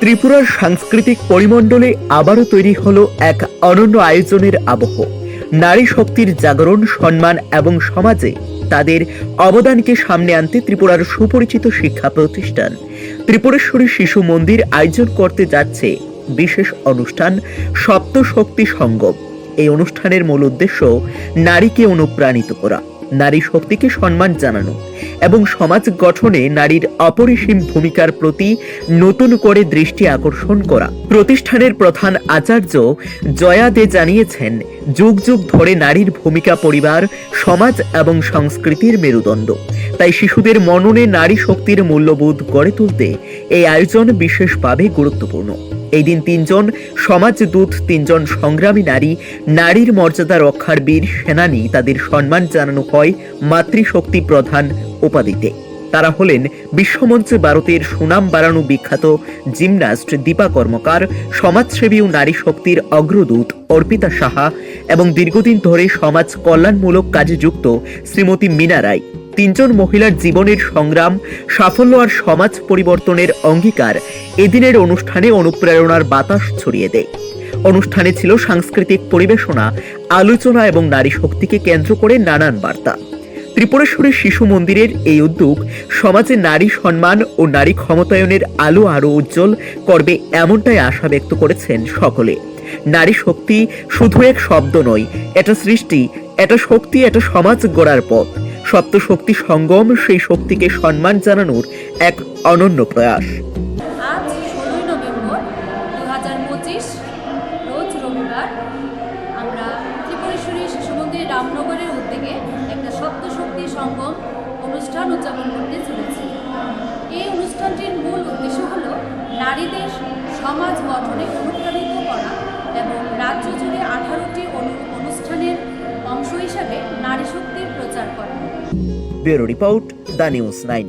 ত্রিপুরার সাংস্কৃতিক পরিমণ্ডলে আবারও তৈরি হলো এক অনন্য আয়োজনের আবহ। নারী শক্তির জাগরণ, সম্মান এবং সমাজে তাদের অবদানকে সামনে আনতে ত্রিপুরার সুপরিচিত শিক্ষা প্রতিষ্ঠান, ত্রিপুরেশ্বরী শিশু মন্দির আয়োজন করতে যাচ্ছে বিশেষ অনুষ্ঠান সপ্তশক্তি সঙ্গম। এই অনুষ্ঠানের মূল উদ্দেশ্য নারীকে অনুপ্রাণিত করা। নারী শক্তিকে সম্মান জানানো এবং সমাজ গঠনে নারীর অপরিসীম ভূমিকার প্রতি নতুন করে দৃষ্টি আকর্ষণ করা। প্রতিষ্ঠানের প্রধান আচার্য জয়া দে জানিয়েছেন, যুগ যুগ ধরে নারীর ভূমিকা পরিবার, সমাজ এবং সংস্কৃতির মেরুদণ্ড। তাই শিশুদের মননে নারী শক্তির মূল্যবোধ গড়ে তুলতে এই আয়োজন বিশেষভাবে গুরুত্বপূর্ণ। এই দিন তিনজন সমাজদূত তিনজন সংগ্রামী নারী, নারীর মর্যাদা রক্ষার বীর সেনানী তাদের সম্মান জানানো হয় মাতৃশক্তি প্রধান উপাধিতে। তারা হলেন বিশ্বমঞ্চে ভারতের সুনাম বাড়ানো বিখ্যাত জিমনাস্ট, দীপা কর্মকার, সমাজসেবী ও নারী শক্তির অগ্রদূত অর্পিতা সাহা এবং দীর্ঘদিন ধরে সমাজ কল্যাণমূলক কাজে যুক্ত শ্রীমতী মিনা রায়। তিনজন মহিলার জীবনের সংগ্রাম, সাফল্য আর সমাজ পরিবর্তনের অঙ্গীকার এদিনের অনুষ্ঠানে অনুপ্রেরণার বাতাস ছড়িয়ে দেয়। অনুষ্ঠানে ছিল সাংস্কৃতিক পরিবেশনা, আলোচনা এবং নারী শক্তিকে কেন্দ্র করে নানান বার্তা। ত্রিপুরেশ্বরী শিশু মন্দিরের এই উদ্যোগ সমাজে নারী সম্মান ও নারী ক্ষমতায়নের আলো আরও উজ্জ্বল করবে এমনটাই আশা ব্যক্ত করেছেন সকলে। নারী শক্তি শুধু এক শব্দ নয়, এটা সৃষ্টি, এটা শক্তি, এটা সমাজ গড়ার পথ। সপ্ত শক্তি সঙ্গম সেই শক্তিকে সম্মান জানানোর এক অনন্য প্রয়াস। ষোলোই নভেম্বর দু হাজার পঁচিশ, রোজ রবিবার, আমরা শিশু রামনগরের উদ্যোগে একটা সপ্তশক্তি সঙ্গম অনুষ্ঠান উদযাপন করতে চলেছি। এই অনুষ্ঠানটির মূল উদ্দেশ্য হল নারীদের সমাজ গঠনে। Bureau report the news nine.